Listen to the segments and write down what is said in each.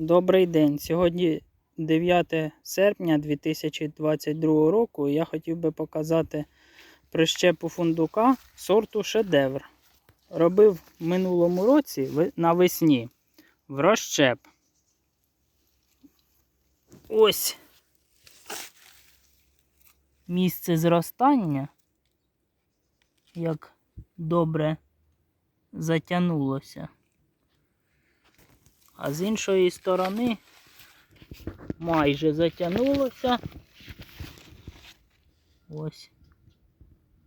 Добрий день. Сьогодні 9 серпня 2022 року. Я хотів би показати прищепу фундука сорту шедевр. Робив в минулому році навесні в розщеп. Ось місце зростання, як добре затягнулося. А з іншої сторони майже затягнулося. Ось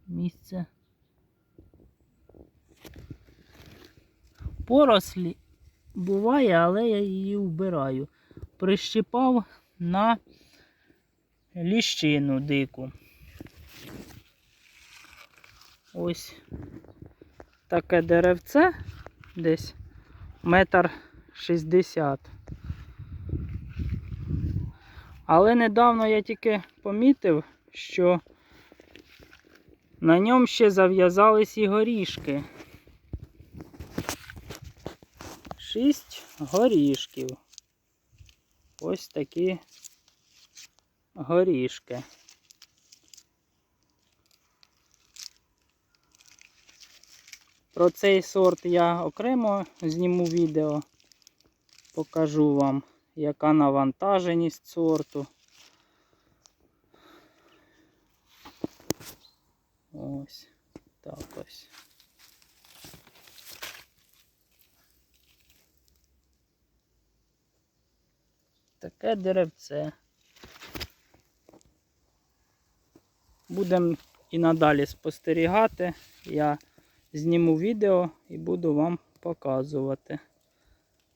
місце. Порослі буває, але я її вбираю. Прищипав на ліщину дику. Ось таке деревце десь метр 60. Але недавно я тільки помітив, що на ньому ще зав'язались і горішки. Шість горішків. Ось такі горішки. Про цей сорт я окремо зніму відео. Покажу вам, яка навантаженість сорту. Ось так ось. Таке деревце. Будемо і надалі спостерігати. Я зніму відео і буду вам показувати.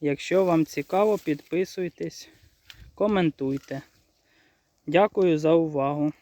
Якщо вам цікаво, підписуйтесь, коментуйте. Дякую за увагу.